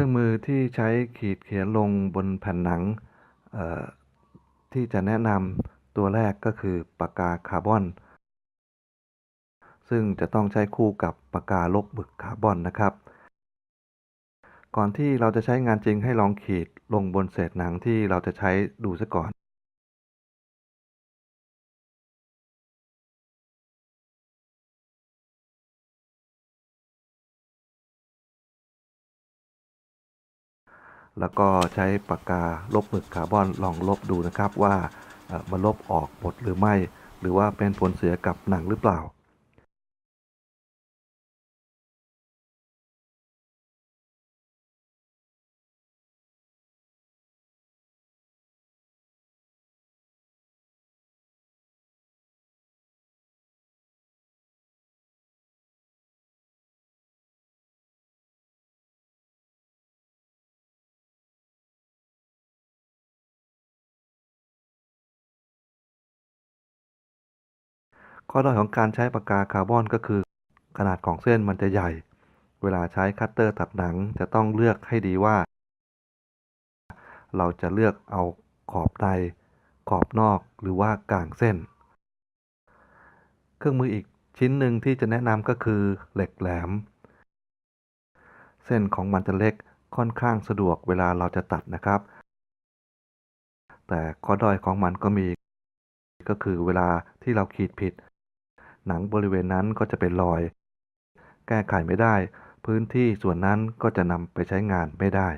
ครื่องมือที่ใช้ขีดเขียนลงบนแผ่นหนังที่จะแนะนำตัวแรกก็คือปากกาคาร์บอน ซึ่งจะต้องใช้คู่กับปากกาลบบึกคาร์บอนนะครับ ก่อนที่เราจะใช้งานจริงให้ลองขีดลงบนเศษหนังที่เราจะใช้ดูซะก่อน แล้วก็ใช้ปากกาลบหมึกคาร์บอนลองลบดูนะครับว่ามันลบออกหมดหรือไม่ หรือว่าเป็นผลเสียกับหนังหรือเปล่า ข้อด้อยของการใช้ปากกาคาร์บอนก็คือ ขนาดของเส้นมันจะใหญ่ เวลาใช้คัตเตอร์ตัดหนังจะต้องเลือกให้ดีว่า เราจะเลือกเอาขอบในขอบนอกหรือว่ากลางเส้น เครื่องมืออีกชิ้นหนึ่งที่จะแนะนำก็คือเหล็กแหลม เส้นของมันจะเล็กค่อนข้างสะดวกเวลาเราจะตัดนะครับ แต่ข้อด้อยของมันก็มี ก็คือเวลาที่เราขีดผิด หนังบริเวณนั้นก็จะเป็นรอย แก้ไขไม่ได้ พื้นที่ส่วนนั้นก็จะนำไปใช้งานไม่ได้